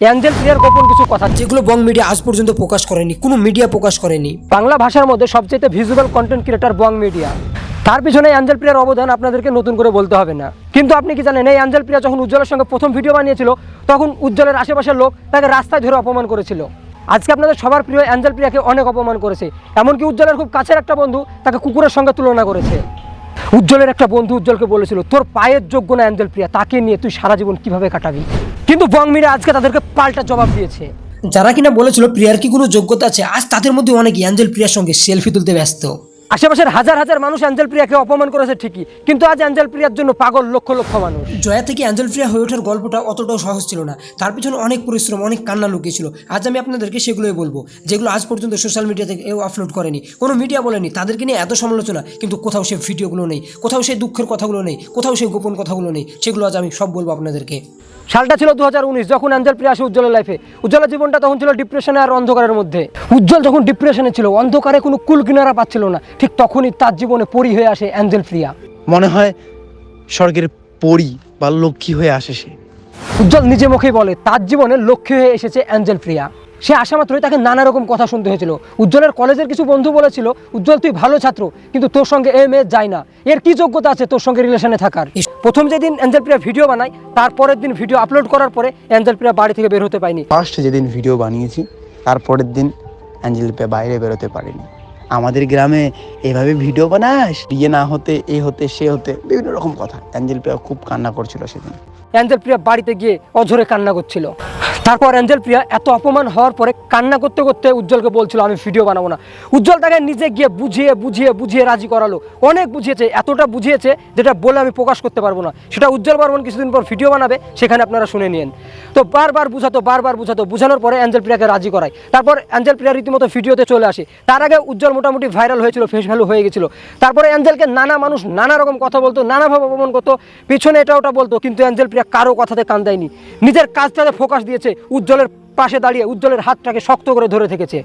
Angel প্রিয়ার গোপন কিছু কথা যেগুলো বং মিডিয়া আজ পর্যন্ত প্রকাশ করেনি কোনো মিডিয়া প্রকাশ করেনি। বাংলা ভাষার মধ্যে সবচেয়ে visual content creator Bong media তার পিছনে অ্যাঞ্জেল প্রিয়ার অবদান আপনাদেরকে নতুন করে বলতে হবে না। কিন্তু আপনি কি জানেন এই অ্যাঞ্জেল প্রিয়া যখন উজ্জ্বলের সঙ্গে প্রথম ভিডিও বানিয়েছিল তখন উজ্জ্বলের আশেপাশের লোক তাকে রাস্তায় ধরে অপমান করেছিল। আজকে আপনাদের সবার প্রিয় অ্যাঞ্জেল প্রিয়াকে অনেক অপমান করেছে। এমনকি উজ্জ্বলের খুব কাছের একটা বন্ধু তাকে কুকুরের সঙ্গে তুলনা করেছে। উজ্জ্বলের একটা বন্ধু উজ্জ্বলকে বলেছিল, তোর পায়ের যোগ্য না অ্যাঞ্জেল প্রিয়া, তাকে নিয়ে তুই সারা জীবন কীভাবে কাটাবি? কিন্তু বংমিরা আজকে তাদেরকে পাল্টা জবাব দিয়েছে। যারা কিনা বলেছিল প্রিয়ার কি কোনো যোগ্যতা আছে, আজ তাদের মধ্যে অনেক অ্যাঞ্জেল প্রিয়ার সঙ্গে সেলফি তুলতে ব্যস্ত। আশেপাশের হাজার হাজার মানুষ অ্যাঞ্জেল প্রিয়াকে অপমান করেছে ঠিকই কিন্তু আজ অ্যাঞ্জেল প্রিয়ার জন্য পাগল লক্ষ লক্ষ মানুষ। জয়া থেকে অ্যাঞ্জেল প্রিয়া হয়ে ওঠার গল্পটা অতটাও সহজ ছিল না। তার পিছনে অনেক পরিশ্রম অনেক কান্না লুকিয়েছিল। আজ আমি আপনাদেরকে সেগুলোই বলব যেগুলো আজ পর্যন্ত সোশ্যাল মিডিয়া থেকে কেউ আপলোড করেনি। কোনো মিডিয়া বলেনি তাদেরকে নিয়ে এত সমালোচনা কিন্তু কোথাও সেই ভিডিওগুলো নেই কোথাও সেই দুঃখের কথাগুলো নেই কোথাও সেই গোপন কথাগুলো নেই সেগুলো আজ আমি সব বলব আপনাদেরকে। সালটা ছিল দু হাজার উনিশ যখন অ্যাঞ্জেল প্রিয়া আসে উজ্জ্বলের লাইফে উজ্জ্বলের জীবনটা তখন ছিল ডিপ্রেশনে আর অন্ধকারের মধ্যে। উজ্জ্বল যখন ডিপ্রেশনে ছিল অন্ধকারে কোনো কুল কিনারা পাচ্ছিল না। ঠিক তখনই তার জীবনে পরি হয়ে আসে অ্যাঞ্জেল প্রিয়া। মনে হয় স্বর্গের পরী বা লক্ষ্মী হয়ে আসে সে। উজ্জ্বল নিজে মুখেই বলে তার জীবনে লক্ষ্মী হয়ে এসেছে অ্যাঞ্জেল প্রিয়া। সে আসা মাত্রই তাকে নানা রকম কথা শুনতে হয়েছিল। উজ্জ্বলের কলেজের কিছু বন্ধু বলেছিল উজ্জ্বল তুই ভালো ছাত্র কিন্তু তোর সঙ্গে এম এ মেয়ে যায় না। এর কি যোগ্যতা আছে তোর সঙ্গে রিলেশনে থাকার? প্রথম যেদিন অ্যাঞ্জেল প্রিয়া ভিডিও বানায় তারপরের দিন ভিডিও আপলোড করার পরে অ্যাঞ্জেল প্রিয়া বাড়ি থেকে বের হতে পায়নি ফার্স্ট যেদিন ভিডিও বানিয়েছি তারপরের দিন অ্যাঞ্জেল পে বাইরে বেরোতে পারিনি। আমাদের গ্রামে এভাবে ভিডিও বানাস, বিয়ে না হতে, এ হতে, সে হতে, বিভিন্ন রকম কথা। অ্যাঞ্জেল প্রিয়া খুব কান্না করছিল সেদিন। অ্যাঞ্জেল প্রিয়া বাড়িতে গিয়ে অঝরে কান্না করছিল। তারপর অ্যাঞ্জেল প্রিয়া এত অপমান হওয়ার পরে কান্না করতে করতে উজ্জ্বলকে বলছিল, আমি ভিডিও বানাবো না। উজ্জ্বল তাকে নিজে গিয়ে বুঝিয়ে বুঝিয়ে বুঝিয়ে রাজি করালো। অনেক বুঝিয়েছে, এতটা বুঝিয়েছে যেটা বলে আমি প্রকাশ করতে পারব না। সেটা উজ্জ্বল বর্মন কিছুদিন পর ভিডিও বানাবে, সেখানে আপনারা শুনে নিন তো বারবার বুঝাতো বারবার বুঝাতো। বুঝানোর পরে অ্যাঞ্জেল প্রিয়াকে রাজি করায়। তারপর অ্যাঞ্জেল প্রিয়া রীতিমতো ভিডিওতে চলে আসে। তার আগে উজ্জ্বল মোটামুটি ভাইরাল হয়েছিল ফেস ভ্যালু হয়ে গেছিল। তারপরে অ্যাঞ্জেলকে নানা মানুষ নানা রকম কথা বলতো, নানাভাবে অপমান করতো। পিছনে এটা ওটা বলতো, কিন্তু অ্যাঞ্জেল প্রিয়া কারও কথাতে কান দেয়নি। নিজের কাজটাতে ফোকাস দিয়েছে। উজ্জ্বলের পাশে দাঁড়িয়ে উজ্জ্বলের হাতটাকে শক্ত করে ধরে থেকেছে।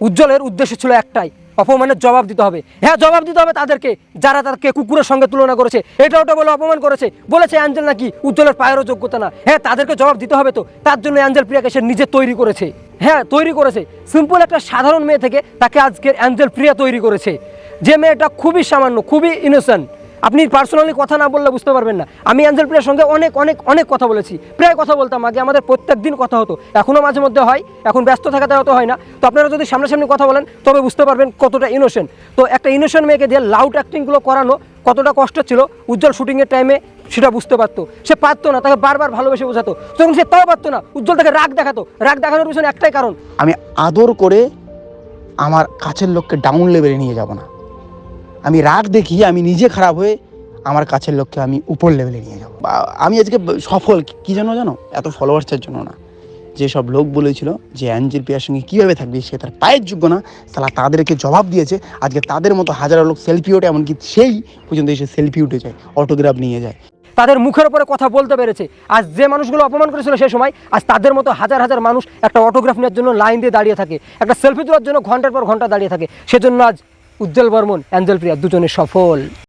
উজ্জ্বলের উদ্দেশ্য ছিল একটাই, অপমানের জবাব দিতে হবে। হ্যাঁ জবাব দিতে হবে তাদেরকে, যারা তাদেরকে কুকুরের সঙ্গে তুলনা করেছে। এটা ওটা বলে অপমান করেছে। বলেছে অ্যাঞ্জেল নাকি উজ্জ্বলের পায়েরও যোগ্যতা না। হ্যাঁ তাদেরকে জবাব দিতে হবে তো। তার জন্য অ্যাঞ্জেল প্রিয়াকে সে নিজে তৈরি করেছে। হ্যাঁ তৈরি করেছে। সিম্পল একটা সাধারণ মেয়ে থেকে তাকে আজকের অ্যাঞ্জেল প্রিয়া তৈরি করেছে। যে মেয়েটা খুবই সামান্য, খুবই ইনোসেন্ট আপনি পার্সোনালি কথা না বললে বুঝতে পারবেন না। আমি অ্যাঞ্জেল প্রিয়ার সঙ্গে অনেক অনেক অনেক কথা বলেছি। প্রায় কথা বলতাম, আগে আমাদের প্রত্যেক দিন কথা হতো। এখনও মাঝে মধ্যে হয়, এখন ব্যস্ত থাকাতে হয়তো হয় না। তো আপনারা যদি সামনাসামনি কথা বলেন, তবে বুঝতে পারবেন কতটা ইনোসেন্ট তো একটা ইনোসেন্ট মেয়েকে দিয়ে লাউড অ্যাক্টিংগুলো করানো কতটা কষ্ট ছিল, উজ্জ্বল শুটিংয়ের টাইমে সেটা বুঝতে পারতো। সে পারতো না, তাকে বারবার ভালোবেসে বোঝাতো। তখন সে তাও পারতো না, উজ্জ্বল তাকে রাগ দেখাতো। রাগ দেখানোর পিছনে একটাই কারণ। আমি আদর করে আমার কাছের লোককে ডাউন লেভেলে নিয়ে যাব না। আমি রাগ দেখি আমি নিজে খারাপ হয়ে আমার কাছের লোককে আমি উপর লেভেলে নিয়ে যাব। বা আমি আজকে সফল, কি জানো জানো? এত ফলোয়ার্সের জন্য না। যেসব লোক বলেছিল যে অ্যাঞ্জেল প্রিয়ার সঙ্গে কীভাবে থাকবে, সে তার পায়ের যোগ্য না। তারা তাদেরকে জবাব দিয়েছে, আজকে তাদের মতো হাজারো লোক সেলফি ওঠে, এমনকি সেই পর্যন্ত এসে সেলফি উঠে যায় অটোগ্রাফ নিয়ে যায়। তাদের মুখের উপরে কথা বলতে পেরেছে। আজ যে মানুষগুলো অপমান করেছিল সেই সময়, আজ তাদের মতো হাজার হাজার মানুষ একটা অটোগ্রাফ নেওয়ার জন্য লাইন দিয়ে দাঁড়িয়ে থাকে, একটা সেলফি তোলার জন্য ঘণ্টার পর ঘণ্টা দাঁড়িয়ে থাকে। সেজন্য আজ উজ্জ্বল বর্মন অ্যাঞ্জেল প্রিয়া দুজনে সফল।